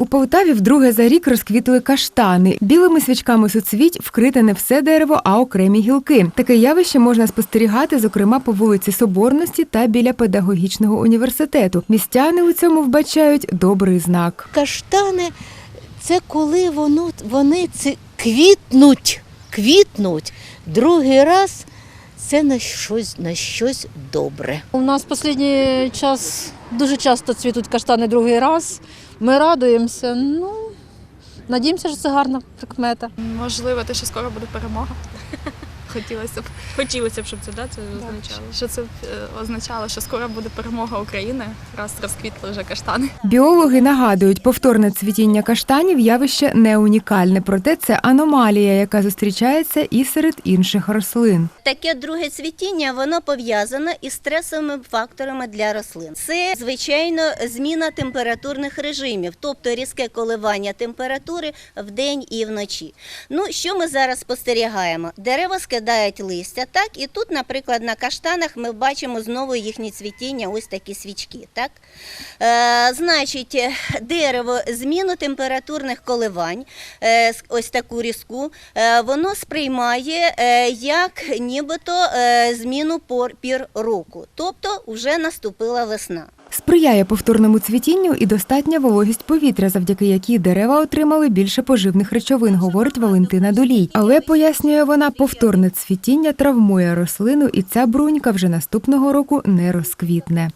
У Полтаві вдруге за рік розквітли каштани. Білими свічками суцвіть вкрите не все дерево, а окремі гілки. Таке явище можна спостерігати, зокрема, по вулиці Соборності та біля педагогічного університету. Містяни у цьому вбачають добрий знак. Каштани це коли воно, вони ці квітнуть, квітнуть. Другий раз це на щось, на щось добре. У нас в останній час дуже часто цвітуть каштани другий раз. Ми радуємося. Ну, надіємося, що це гарна прикмета. Можливо, те, що скоро буде перемога. Хотілося б, Хотілося б, щоб це да, це означало. що це е, означало, що скоро буде перемога України, раз розквітли вже каштани. Біологи нагадують, повторне цвітіння каштанів явище не унікальне, проте це аномалія, яка зустрічається і серед інших рослин. Таке друге цвітіння воно пов'язане із стресовими факторами для рослин. Це звичайно зміна температурних режимів, тобто різке коливання температури вдень і вночі. Ну що ми зараз спостерігаємо? Дерева скидають листя, так і тут, наприклад, на каштанах ми бачимо знову їхні цвітіння, ось такі свічки. Так е, значить, дерево зміну температурних коливань, е, ось таку різку, е, воно сприймає е, як нібито е, зміну пор пір року, тобто вже наступила весна. Сприяє повторному цвітінню і достатня вологість повітря, завдяки якій дерева отримали більше поживних речовин, говорить Валентина Долій. Але пояснює вона, повторне цвітіння травмує рослину, і ця брунька вже наступного року не розквітне.